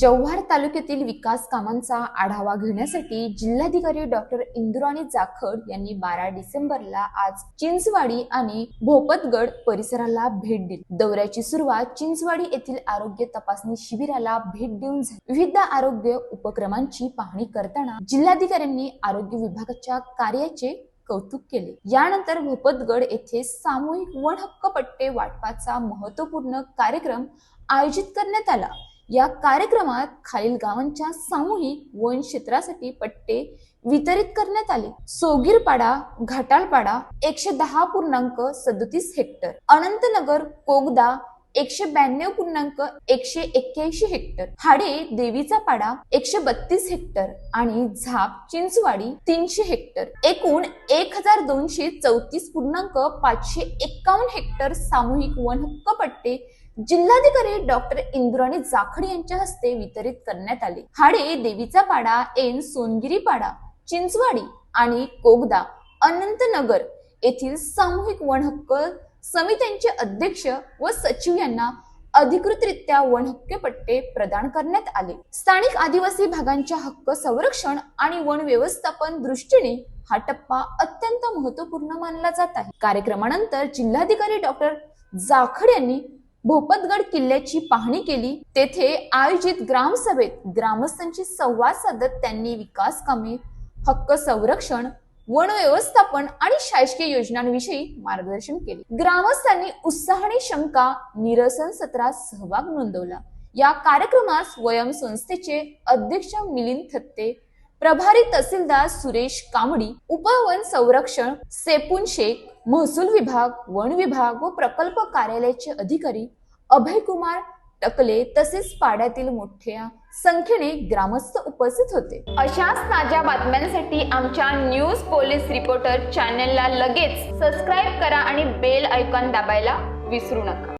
जव्हार तालुक्यातील विकास कामांचा आढावा घेण्यासाठी जिल्हाधिकारी डॉक्टर इंद्राणी जाखड यांनी बारा डिसेंबरला आज चिंचवाडी आणि भोपतगड परिसराला भेट दिली. दौऱ्याची सुरुवात चिंचवाडी येथील आरोग्य तपासणी शिबिराला भेट देऊन विविध आरोग्य उपक्रमांची पाहणी करताना जिल्हाधिकाऱ्यांनी आरोग्य विभागाच्या कार्याचे कौतुक केले. यानंतर भोपतगड येथे सामूहिक वन हक्क पट्टे वाटपाचा महत्त्वपूर्ण कार्यक्रम आयोजित करण्यात आला. या कार्यक्रमात खालील गावांच्या सामूहिक वन क्षेत्रासाठी पट्टे वितरित करण्यात आले. सोगीरपाडा घाटाळपाडा एकशे दहा पूर्णांक सदतीस हेक्टर. अनंतनगर कोगदा एकशे ब्याण्णव पूर्णांक एकशे एक्क्याऐंशी हेक्टर. हाडे देवीचा पाडा एकशे बत्तीस हेक्टर. आणि झाप चिंचवाडी तीनशे हेक्टर. एकूण एक हजार दोनशे चौतीस पूर्णांक पाचशे एक्कावन्न हेक्टर सामूहिक वन हक्क पट्टे जिल्हाधिकारी डॉक्टर इंद्राणी जाखड यांच्या हस्ते वितरित करण्यात आले. हाडे देवीचा पाडा एन सोनगिरी पाडा चिंचवाडी आणि कोगदा अनंतनगर येथील सामूहिक वन हक्क समित्यांचे अध्यक्ष व सचिव यांना अधिकृतरित्या वन हक्क पट्टे प्रदान करण्यात आले. स्थानिक आदिवासी भागांच्या हक्क संरक्षण आणि वन व्यवस्थापन दृष्टीने हा टप्पा अत्यंत महत्त्वपूर्ण मानला जात आहे. कार्यक्रमानंतर जिल्हाधिकारी डॉक्टर जाखड यांनी भोपतगड किल्ल्याची पाहणी केली. तेथे आयोजित ग्रामसभेत ग्रामस्थांशी संवाद साधत त्यांनी विकास कामे हक्क संरक्षण वन व्यवस्थापन आणि शासकीय योजनांविषयी मार्गदर्शन केले. ग्रामस्थांनी उत्साहाने शंका निरसन सत्रात सहभाग नोंदवला. या कार्यक्रमास स्वयंसंस्थेचे अध्यक्ष मिलिंद थत्ते प्रभारी तहसीलदार सुरेश कांबडी उपवन संरक्षण सेपून शेख महसूल विभाग वन विभाग व प्रकल्प कार्यालयाचे अधिकारी अभय कुमार टकले तसेच पाड्यातील मोठ्या संख्येने ग्रामस्थ उपस्थित होते. अशाच ताज्या बातम्यांसाठी आमच्या न्यूज पोलीस रिपोर्टर चॅनलला लगेच सबस्क्राईब करा आणि बेल आयकॉन दाबायला विसरू नका.